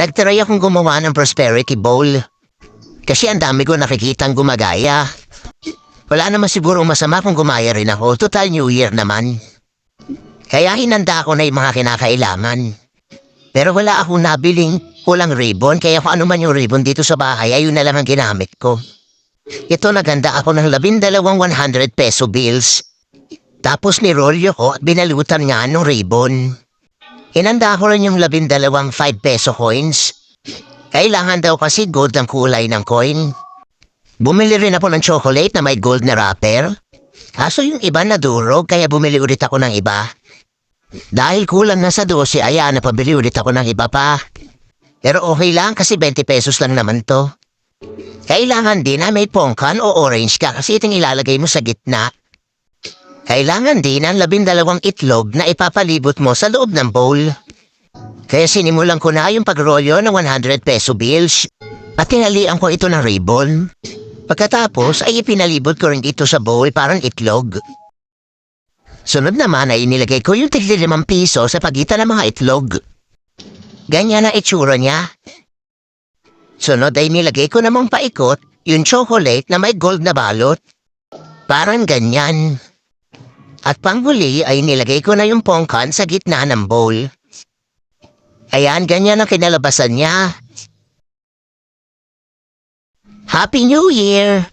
nagtry akong gumawa ng prosperity bowl. Kasi ang dami ko nakikitang gumagaya. Wala naman siguro masama kung gumaya rin ako. Total New Year naman. Kaya hinanda ko na yung mga kinakailangan. Pero wala akong nabiling kulang ribbon, kaya kung ano man yung ribbon dito sa bahay, ayun na lang ang ginamit ko. Ito naganda ako ng labindalawang 100 peso bills. Tapos nirolyo ko at binalutan nga ng ribbon. Inanda ko rin yung labindalawang 5 peso coins. Kailangan daw kasi gold ang kulay ng coin. Bumili rin ako ng chocolate na may gold na wrapper. Kaso yung iba na durog kaya bumili ulit ako ng iba. Dahil kulang na sa 12, ayan, napabili ulit ako ng iba pa. Pero okay lang kasi 20 pesos lang naman to. Kailangan din na may pongkan o orange ka kasi itong ilalagay mo sa gitna. Kailangan din ang labindalawang itlog na ipapalibot mo sa loob ng bowl. Kaya sinimulan ko na yung pagrolyo ng 100 peso bills at tinalian ko ito ng ribbon. Pagkatapos ay ipinalibot ko rin ito sa bowl parang itlog. Sunod naman ay inilagay ko yung tigli limang piso sa pagitan ng mga itlog. Ganyan ang itsura niya. Sunod ay nilagay ko namang paikot yung chocolate na may gold na balot. Parang ganyan. At panghuli ay nilagay ko na yung pongkan sa gitna ng bowl. Ayan, ganyan ang kinalabasan niya. Happy New Year!